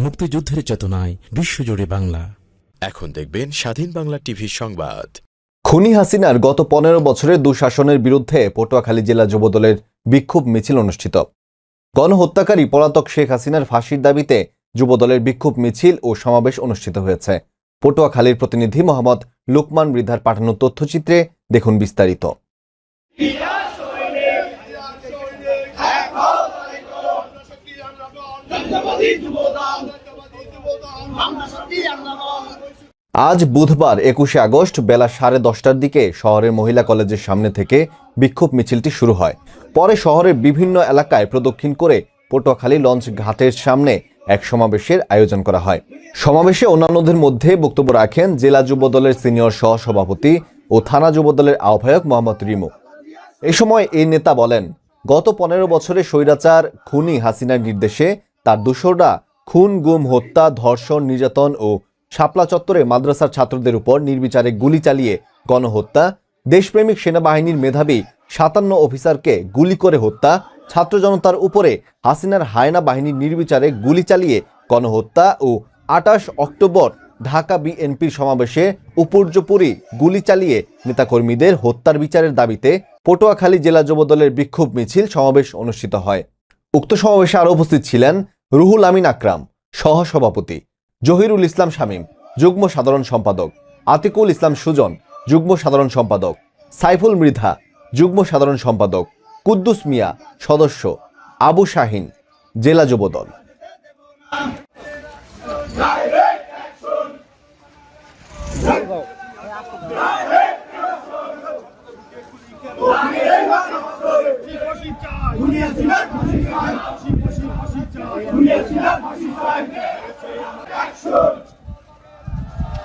মুক্তিযুদ্ধের চেতনায় বিশ্বজুড়ে বাংলা। এখন দেখবেন স্বাধীন বাংলা টিভি সংবাদ। খুনি হাসিনার গত পনেরো বছরের দুঃশাসনের বিরুদ্ধে পটুয়াখালী জেলা যুবদলের বিক্ষোভ মিছিল অনুষ্ঠিত। গণহত্যাকারী পলাতক শেখ হাসিনার ফাঁসির দাবিতে যুবদলের বিক্ষোভ মিছিল ও সমাবেশ অনুষ্ঠিত হয়েছে। পটুয়াখালীর প্রতিনিধি মোহাম্মদ লুকমান বৃদ্ধার পাঠানো তথ্যচিত্রে দেখুন বিস্তারিত। আজ বুধবার একুশে আগস্ট বেলা সাড়ে দশটার দিকে শহরের মহিলা কলেজের সামনে থেকে বিক্ষোভ মিছিলটি শুরু হয়। পরে শহরের বিভিন্ন এলাকায় প্রদক্ষিণ করে পটুয়াখালী লঞ্চ ঘাটের সামনে এক সমাবেশের আয়োজন করা হয়। সমাবেশে অন্যান্যদের মধ্যে বক্তব্য রাখেন জেলা যুব দলের সিনিয়র সহসভাপতি ও থানা যুব দলের আহ্বায়ক মোহাম্মদ রিমু। এ সময় এই নেতা বলেন, গত পনেরো বছরে স্বৈরাচার খুনি হাসিনার নির্দেশে তার দোসররা খুন, গুম, হত্যা, ধর্ষণ, নির্যাতন ও শাপলা চত্বরে মাদ্রাসার ছাত্রদের উপর নির্বিচারে গুলি চালিয়ে গণহত্যা। দেশপ্রেমিক সেনাবাহিনীর মেধাবী সাতান্ন অফিসারকে গুলি করে হত্যা। ছাত্র জনতার উপরে হাসিনার হায়না বাহিনীর নির্বিচারে গুলি চালিয়ে গণহত্যা ও আটাশ অক্টোবর ঢাকা বিএনপির সমাবেশে উপর্যপুরি গুলি চালিয়ে নেতাকর্মীদের হত্যার বিচারের দাবিতে পটুয়াখালী জেলা যুবদলের বিক্ষোভ মিছিল সমাবেশ অনুষ্ঠিত হয়। উক্ত সমাবেশে আরও উপস্থিত ছিলেন রুহুল আমিন আকরাম, সহসভাপতি। জহিরুল ইসলাম শামীম, যুগ্ম সাধারণ সম্পাদক। আতিকুল ইসলাম সুজন, যুগ্ম সাধারণ সম্পাদক। সাইফুল মৃধা, যুগ্ম সাধারণ সম্পাদক। কুদ্দুস মিয়া, সদস্য। আবু শাহিন, জেলা যুবদল। Who do you